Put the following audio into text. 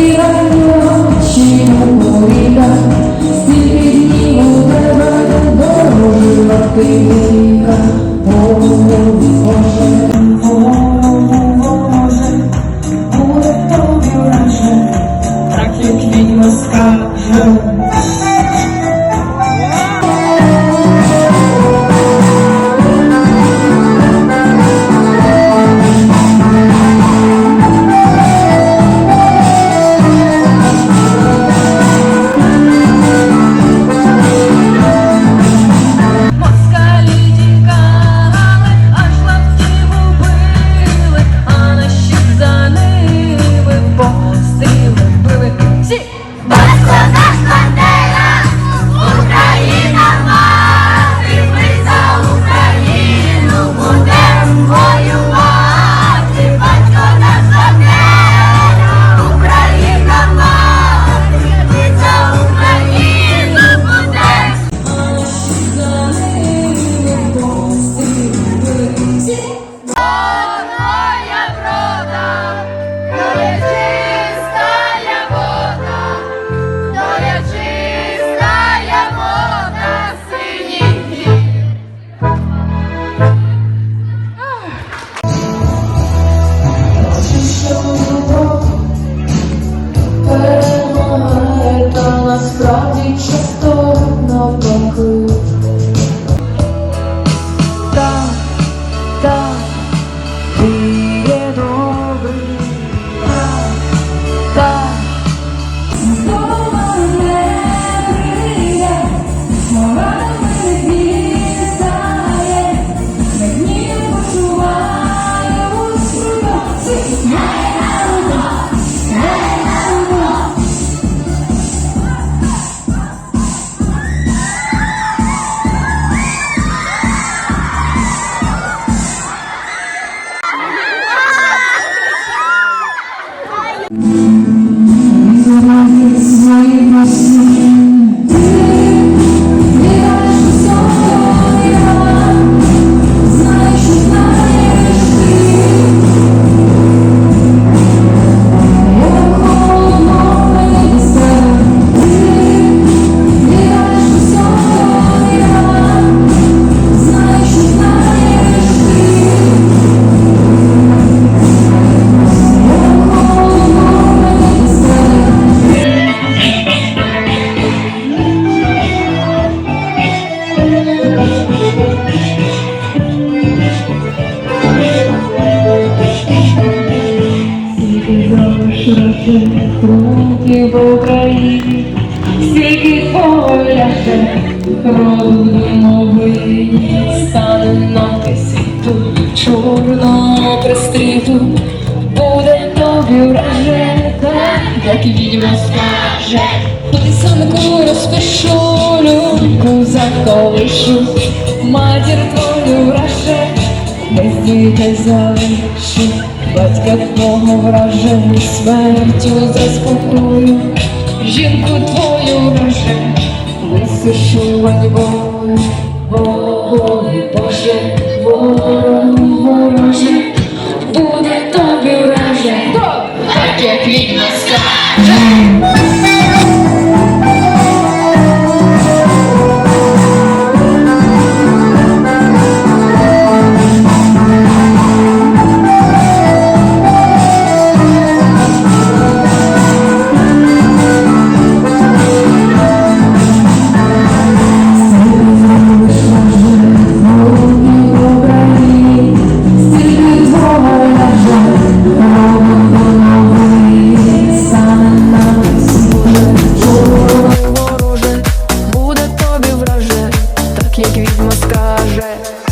Mira Західних руків в Україні, стільки поля новий, стане напис тут чорно пристріту, буде тобі так, як відьма скаже, писанку розпишу, люльку заколишу, матір твою враже, без дітей залишу. Батька твого вражень смертю заспокою, жінку твою вражень, висушу альбом, Богові Боже, ворог. plaże